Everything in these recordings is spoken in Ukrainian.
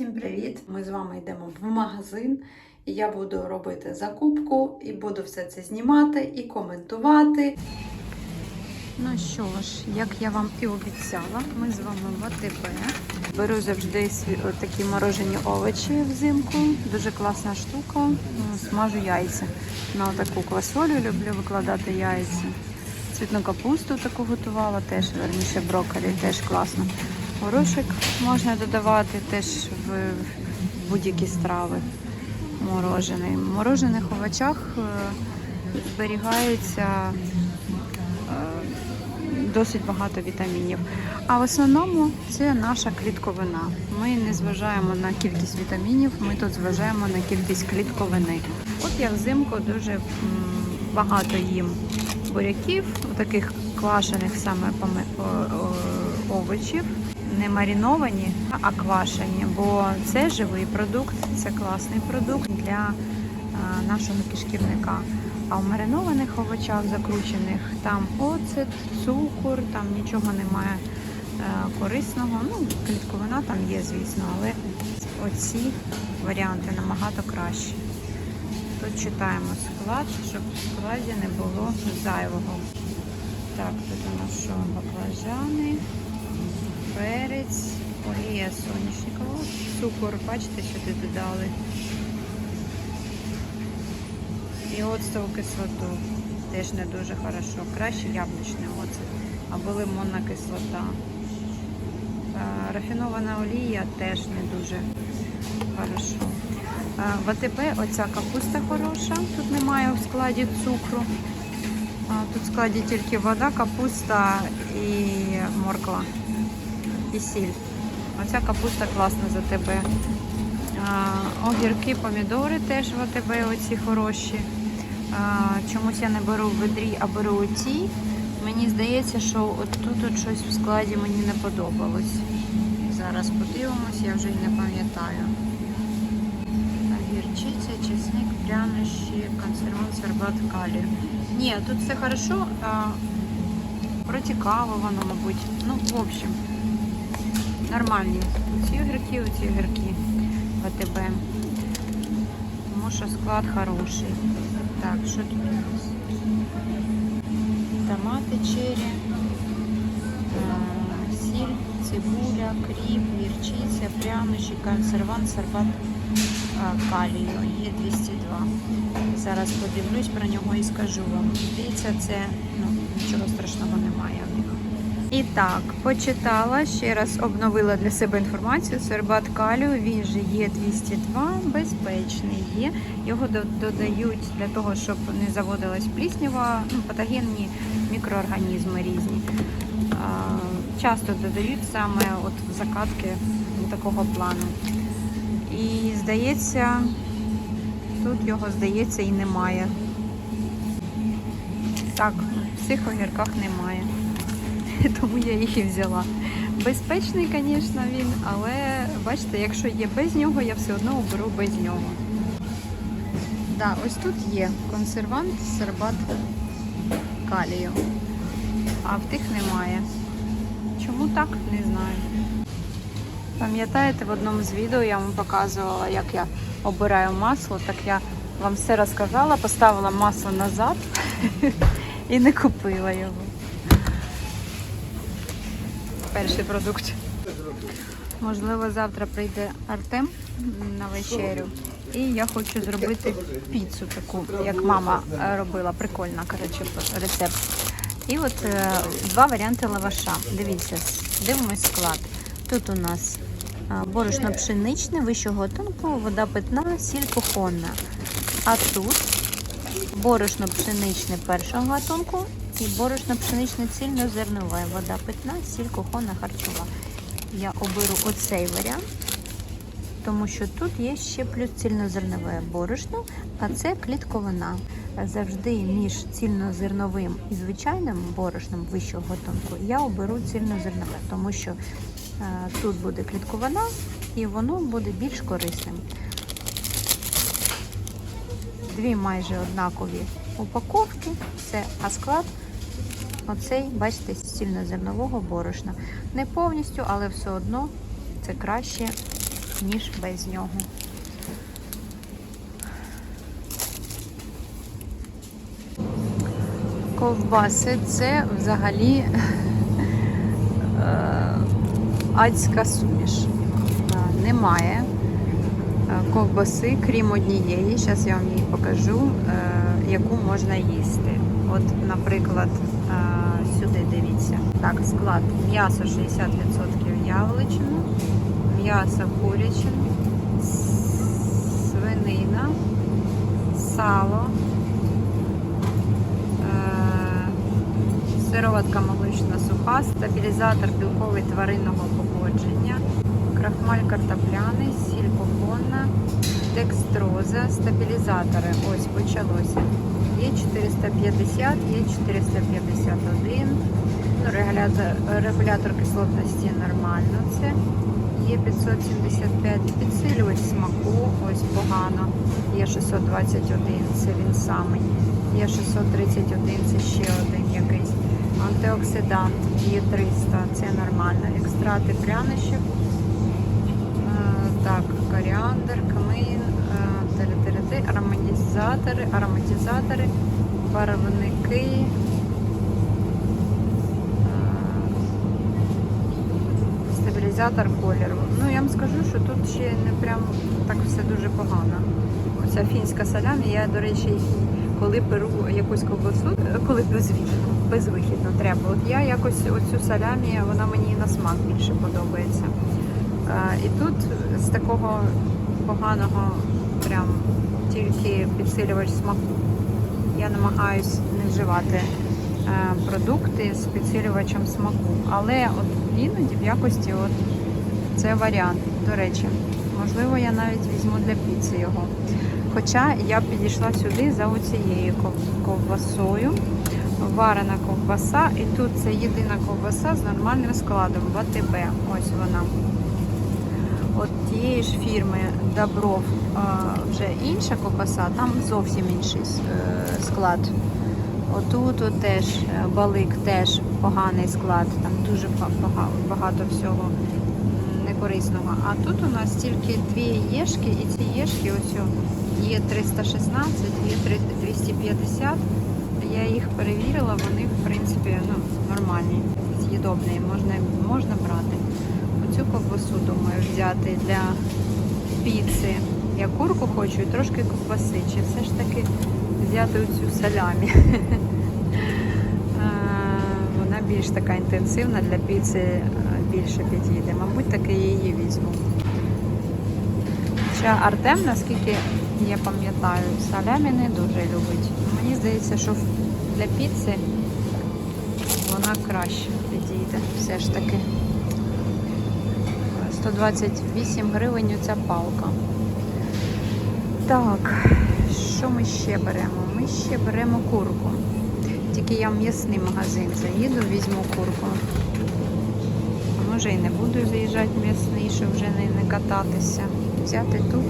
Всім привіт! Ми з вами йдемо в магазин, і я буду робити закупку і буду все це знімати і коментувати. Ну що ж, як я вам і обіцяла, ми з вами в АТБ. Беру завжди такі морожені овочі взимку. Дуже класна штука. Ну, Смажу яйця. На таку квасолю люблю викладати яйця. Цвітну капусту таку готувала, теж верніше брокколі, теж класно. Горошик можна додавати теж в будь-які страви морожений. В морожених овочах е, зберігається е, досить багато вітамінів. А в основному це наша клітковина. Ми не зважаємо на кількість вітамінів, ми тут зважаємо на кількість клітковини. От я взимку дуже багато їм буряків, таких квашених саме овочів. Не мариновані, а квашені, бо це живий продукт, це класний продукт для нашого кишківника. А в маринованих овочах закручених там оцет, цукор, там нічого немає е, корисного. Ну, клітковина там є, звісно, але оці варіанти набагато кращі. Тут читаємо склад, щоб в складі не було зайвого. Так, тут у нас що баклажани, перець, олія соняшникова, цукор, бачите, що тут додали. І оцтову кислоту теж не дуже хорошо. Краще яблучний оцет або лимонна кислота. Рафінована олія теж не дуже хорошо. В АТБ оця капуста хороша, тут немає в складі цукру. Тут в складі тільки вода, капуста і морква, і. Оця капуста класна за тебе. Огірки, помідори теж в АТБ оці хороші. Чомусь я не беру в ведрі, а беру оці. Мені здається, що от тут от щось в складі мені не подобалось. Зараз подивимось, я вже й не пам'ятаю. Гірчиця, чесник, прянощі, консервант, сорбат, калію. Ні, тут все хорошо. А, протікало воно, мабуть. Ну, в общем, нормальні. Ці огірки, оці огірки в АТБ. Тому що склад хороший. Так, що тут у нас? Томати черрі, сіль, цибуля, кріп, гірчиця, прянощі, консервант, сорбат калію. Є 202. Зараз подивлюсь про нього і скажу вам. Дивіться, це ну, нічого страшного немає. І так, почитала, ще раз обновила для себе інформацію. Сорбат калію, він же є 202, безпечний є. Його додають для того, щоб не заводилась пліснява, ну, патогенні мікроорганізми різні. Часто додають саме от в закатки такого плану. І здається, тут його здається і немає. Так, в цих огірках немає. Тому я їх і взяла. Безпечний, звісно, він, але бачите, якщо є без нього, я все одно оберу без нього. Да, ось тут є консервант, сербат калію. А в тих немає. Чому так, не знаю. Пам'ятаєте, в одному з відео я вам показувала, як я обираю масло, так я вам все розказала, поставила масло назад і не купила його. Перший продукт. Можливо, завтра прийде Артем на вечерю. І я хочу зробити піцу таку, як мама робила. Прикольна, коротше, рецепт. І от е, два варіанти лаваша. Дивіться, дивимось склад. Тут у нас е, борошно пшеничне вищого гатунку, вода питна, сіль кухонна. А тут борошно пшеничне першого гатунку і борошно пшеничне цільнозернове. Вода питна, сіль кухонна харчова. Я оберу оцей варіант, тому що тут є ще плюс цільнозернове борошно, а це клітковина. Завжди між цільнозерновим і звичайним борошном вищого гатунку я оберу цільнозернове, тому що е, тут буде клітковина і воно буде більш корисним. Дві майже однакові упаковки, все, а склад оцей, бачите, з борошна. Не повністю, але все одно це краще ніж без нього. Ковбаси це взагалі е, адська суміш. Немає е, ковбаси, крім однієї. Зараз я вам її покажу, е, яку можна їсти. От, наприклад. Так, склад. М'ясо 60% яловичина, м'ясо курячина, свинина, сало. Е, Сироватка молочна суха, стабілізатор білковий тваринного походження, крахмаль картопляний, сіль кухонна, декстроза, стабілізатори. Ось почалося. Є 450, є 451. Регулятор, регулятор кислотності нормально це. Є 575 підсилювач смаку, ось погано. Є 621, це він самий. Є 631, це ще один якийсь. Антиоксидант є 300, це нормально. Екстракти прянощів. Е, Так, коріандр, камин, е, ароматизатори, ароматизатори, барвники. Е, кольору. Ну, я вам скажу, що тут ще не прям так все дуже погано. Оця фінська салямі, я, до речі, коли перу якусь ковбасу, коли безвихідно, безвихідно треба. От я якось оцю салямі, вона мені на смак більше подобається. Е, І тут з такого поганого прям тільки підсилювач смаку. Я намагаюсь не вживати продукти з підсилювачем смаку. Але от іноді в якості от це варіант. До речі, можливо, я навіть візьму для піци його. Хоча я підійшла сюди за оцією ковбасою. Варена ковбаса, і тут це єдина ковбаса з нормальним складом в АТБ. Ось вона. От тієї ж фірми Добров вже інша ковбаса, там зовсім інший е, склад. Отут от теж е, балик теж поганий склад, там дуже багато всього некорисного. А тут у нас тільки дві єшки, і ці єшки ось є 316, є 250. Я їх перевірила, вони в принципі ну, нормальні, з'їдобні, можна, можна брати. Оцю ковбасу думаю взяти для піци. Я курку хочу і трошки ковбаси. Чи все ж таки взяти оцю салямі? Е, Вона більш така інтенсивна для піци, е, більше підійде. Мабуть, таки її візьму. Хоча Артем, наскільки я пам'ятаю, салямі не дуже любить. Мені здається, що для піци вона краще підійде все ж таки. 128 гривень ця палка. Так, що ми ще беремо? Ми ще беремо курку. Тільки я в м'ясний магазин заїду, візьму курку. А може і не буду заїжджати в м'ясний, щоб вже не, не кататися. Взяти тут.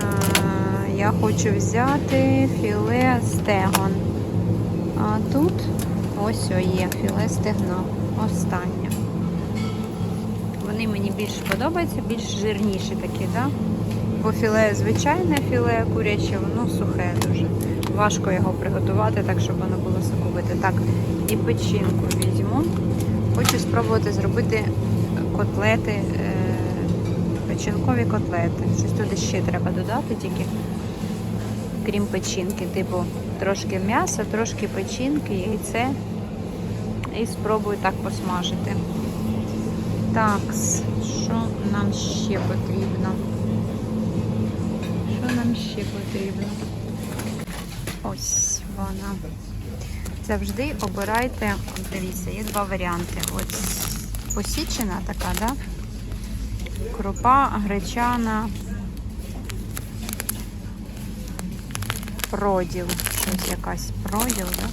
А, я хочу взяти філе стегон. А тут ось о, є філе стегна. Останнє. Вони мені більше подобаються, більш жирніші такі, да? Бо філе звичайне філе куряче, воно сухе дуже. Важко його приготувати, так щоб воно було соковите. Так, і печінку візьму. Хочу спробувати зробити котлети, е, печінкові котлети. Щось туди ще треба додати тільки, крім печінки. Типу трошки м'яса, трошки печінки, яйце. І спробую так посмажити. Так, що нам ще потрібно? Що нам ще потрібно? Ось вона. Завжди обирайте, дивіться, є два варіанти. Ось посічена така, да? Крупа, гречана, проділ. Щось якась проділ, да?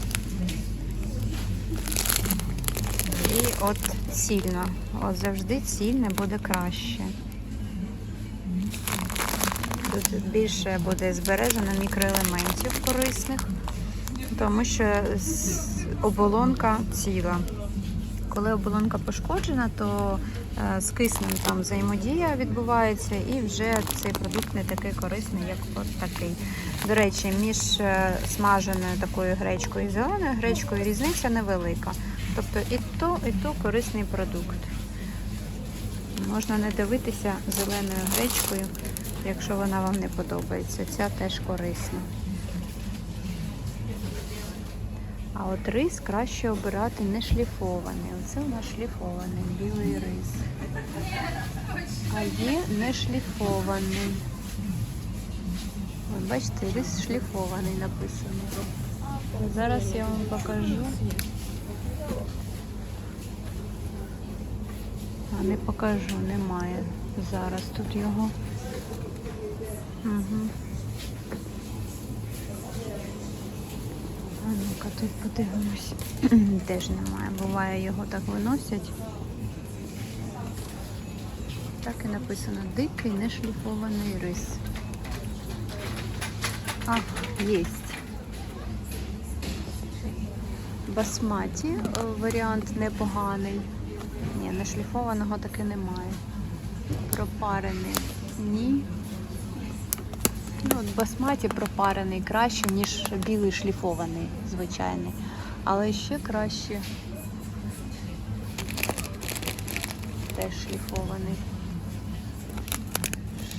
І от цільна. От завжди цільне буде краще. Тут більше буде збережено мікроелементів корисних, тому що оболонка ціла. Коли оболонка пошкоджена, то е, з киснем там взаємодія відбувається, і вже цей продукт не такий корисний, як от такий. До речі, між е, смаженою такою гречкою і зеленою гречкою різниця невелика. Тобто і то, і то корисний продукт. Можна не дивитися зеленою гречкою, якщо вона вам не подобається. Ця теж корисна. А от рис краще обирати не шліфований. Оце у нас шліфований білий рис. А є не шліфований. От бачите, рис шліфований написано. Зараз я вам покажу. А не покажу, немає зараз тут його. Угу. А ну-ка тут подивимось. Теж немає. Буває, його так виносять. Так і написано дикий нешліфований рис. А, єсть. Басматі е, варіант непоганий. Ні, нешліфованого таки немає. Пропарений. Ні. От басматі пропарений краще, ніж білий шліфований, звичайний. Але ще краще теж шліфований.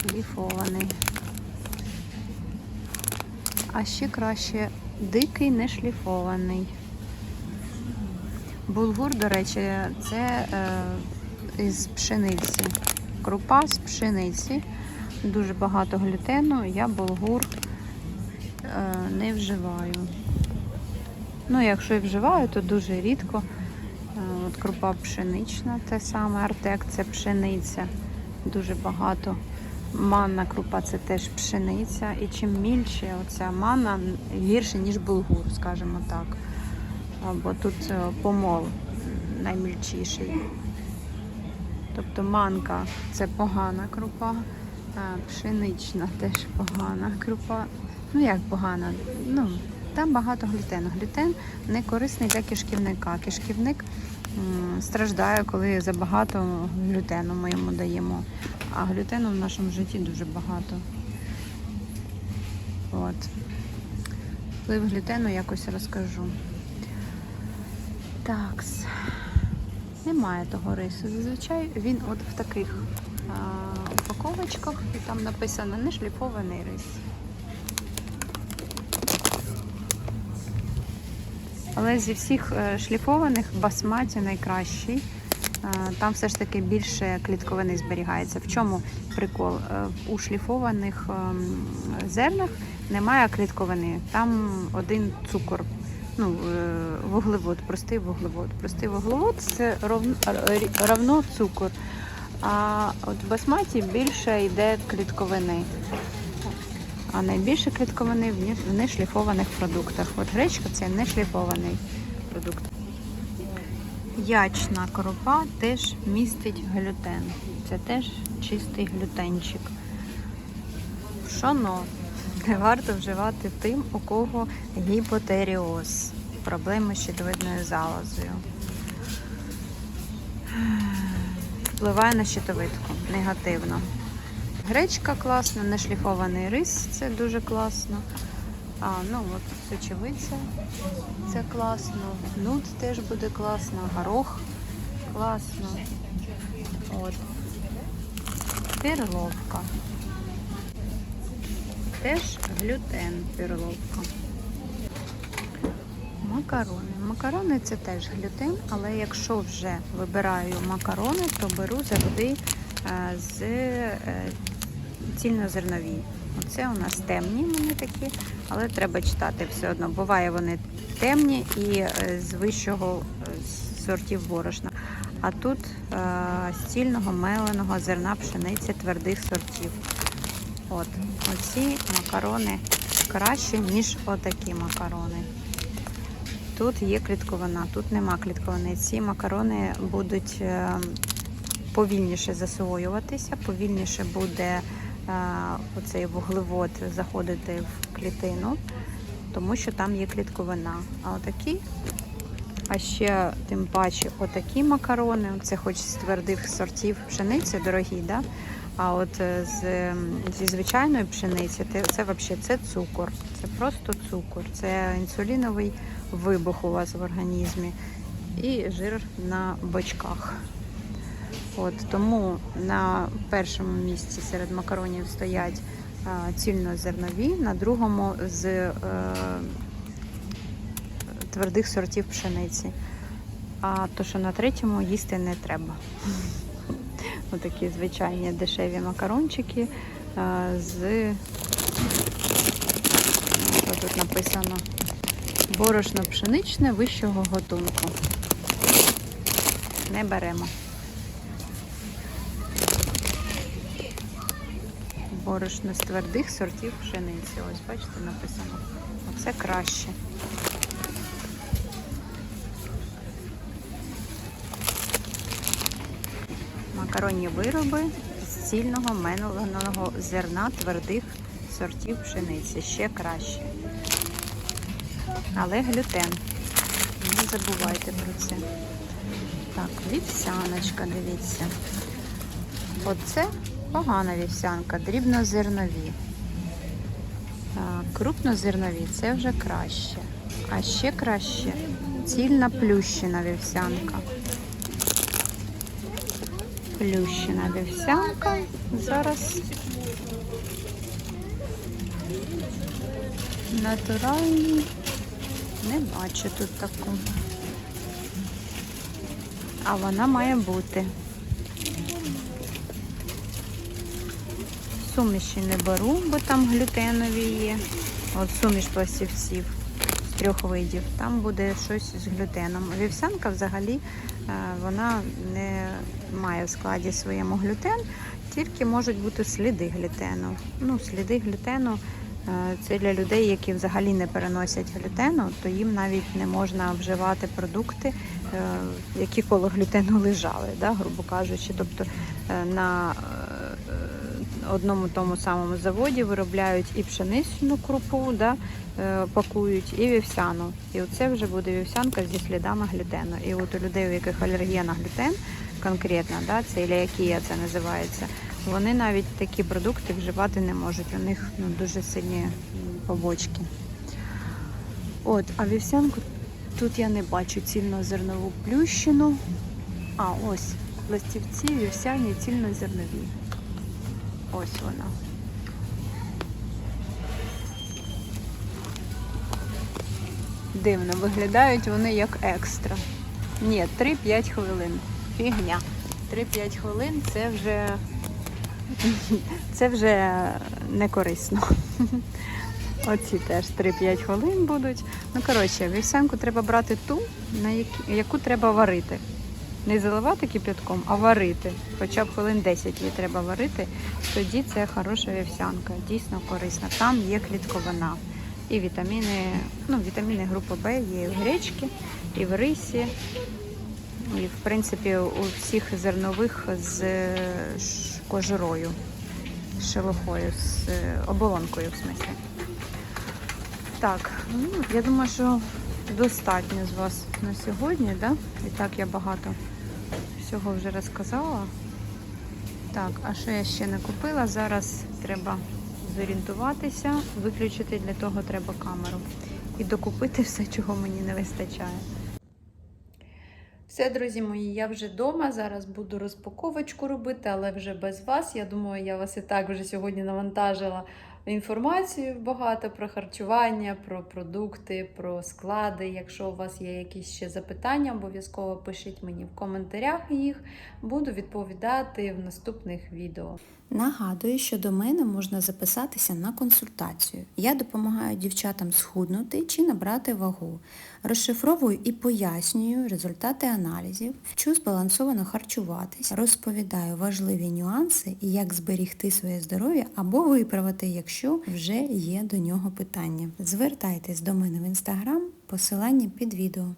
Шліфований. А ще краще дикий не шліфований. Булгур, до речі, це е, із пшениці. Крупа з пшениці. Дуже багато глютену. Я булгур е, не вживаю. Ну, якщо і вживаю, то дуже рідко. Е, от крупа пшенична, те саме артек це пшениця. Дуже багато. Манна крупа це теж пшениця. І чим мільше оця манна, гірше, ніж булгур, скажімо так. Або тут е, помол наймільчіший. Тобто манка це погана крупа, пшенична теж погана крупа. Ну як погана? Ну, там багато глютену. Глютен не корисний для кишківника. Кишківник страждає, коли забагато глютену ми йому даємо. А глютену в нашому житті дуже багато. От. Вплив глютену якось розкажу. Так. Немає того рису. Зазвичай він от в таких упаковочках, і там написано не шліфований рис. Але зі всіх е, шліфованих басматі найкращий. Е, Там все ж таки більше клітковини зберігається. В чому прикол? Е, У шліфованих ем, зернах немає клітковини, там один цукор. Ну, вуглевод, простий вуглевод. Простий вуглевод це равно цукор. А от в басматі більше йде клітковини. А найбільше клітковини в нешліфованих продуктах. От гречка це нешліфований продукт. Ячна крупа теж містить глютен. Це теж чистий глютенчик. Пшоно не варто вживати тим, у кого гіпотеріоз, проблеми з щитовидною залозою. Впливає на щитовидку негативно. Гречка класна, нешліфований рис це дуже класно. А, ну от сочевиця це класно. Нут теж буде класно, горох класно. От. Перловка. Теж глютен перловка. Макарони. Макарони це теж глютен, але якщо вже вибираю макарони, то беру завжди е, з е, цільнозернові. Оце у нас темні вони такі, але треба читати все одно. Буває вони темні і е, з вищого сортів борошна. А тут з цільного меленого зерна пшениці твердих сортів. От, оці макарони краще, ніж отакі макарони. Тут є клітковина, тут нема клітковини. Ці макарони будуть е, повільніше засвоюватися, повільніше буде е, оцей вуглевод заходити в клітину, тому що там є клітковина. А отакі А ще тим паче отакі макарони. Це хоч з твердих сортів пшениці дорогі, да? а от е, з, зі звичайної пшениці це, це взагалі це цукор. Це просто цукор. Це інсуліновий вибух у вас в організмі і жир на бочках. От, тому на першому місці серед макаронів стоять а, цільнозернові, на другому з е, твердих сортів пшениці. А то, що на третьому їсти не треба. Отакі звичайні дешеві макарончики а, з що тут написано борошно пшеничне вищого готунку. Не беремо. Борошно з твердих сортів пшениці. Ось бачите, написано. Оце краще. Макаронні вироби з цільного менованого зерна твердих сортів пшениці. Ще краще. Але глютен. Не забувайте про це. Так, вівсяночка, дивіться. Оце погана вівсянка, дрібнозернові. Крупнозернові це вже краще. А ще краще цільна плющена вівсянка. Плющена вівсянка. Зараз натуральний. Не бачу тут таку. А вона має бути. Суміші не беру, бо там глютенові є. От суміш пластівців з трьох видів. Там буде щось з глютеном. Вівсянка взагалі е, вона не має в складі своєму глютен, тільки можуть бути сліди глютену. Ну, сліди глютену це для людей, які взагалі не переносять глютену, то їм навіть не можна вживати продукти, е, які коло глютену лежали, да, грубо кажучи. Тобто е, на е, одному тому самому заводі виробляють і пшеничну крупу, да, е, пакують, і вівсяну. І оце вже буде вівсянка зі слідами глютену. І от у людей, у яких алергія на глютен, конкретно, да, це іліакія це називається, вони навіть такі продукти вживати не можуть. У них ну, дуже сильні побочки. От, а вівсянку тут я не бачу цільнозернову плющину. А, ось пластівці, вівсяні, цільнозернові. Ось вона. Дивно, виглядають вони як екстра. Ні, 3-5 хвилин. Фігня. 3-5 хвилин це вже це вже не корисно. Оці теж 3-5 хвилин будуть. Ну, коротше, вівсянку треба брати ту, на які- яку треба варити. Не заливати кипятком, а варити. Хоча б хвилин 10 її треба варити. Тоді це хороша вівсянка, дійсно корисна. Там є клітковина. І вітаміни, ну, вітаміни групи Б є і в гречці, і в рисі. І, в принципі, у всіх зернових з кожурою, з шелухою, з е, оболонкою, в смислі. Так, ну, я думаю, що достатньо з вас на сьогодні, да? І так я багато всього вже розказала. Так, а що я ще не купила? Зараз треба зорієнтуватися, виключити для того треба камеру. І докупити все, чого мені не вистачає. Все, друзі мої, я вже вдома. Зараз буду розпаковочку робити, але вже без вас. Я думаю, я вас і так вже сьогодні навантажила інформацію багато про харчування, про продукти, про склади. Якщо у вас є якісь ще запитання, обов'язково пишіть мені в коментарях їх. Буду відповідати в наступних відео. Нагадую, що до мене можна записатися на консультацію. Я допомагаю дівчатам схуднути чи набрати вагу. Розшифровую і пояснюю результати аналізів, вчу збалансовано харчуватись, розповідаю важливі нюанси і як зберігти своє здоров'я або виправити, якщо вже є до нього питання. Звертайтесь до мене в інстаграм, посилання під відео.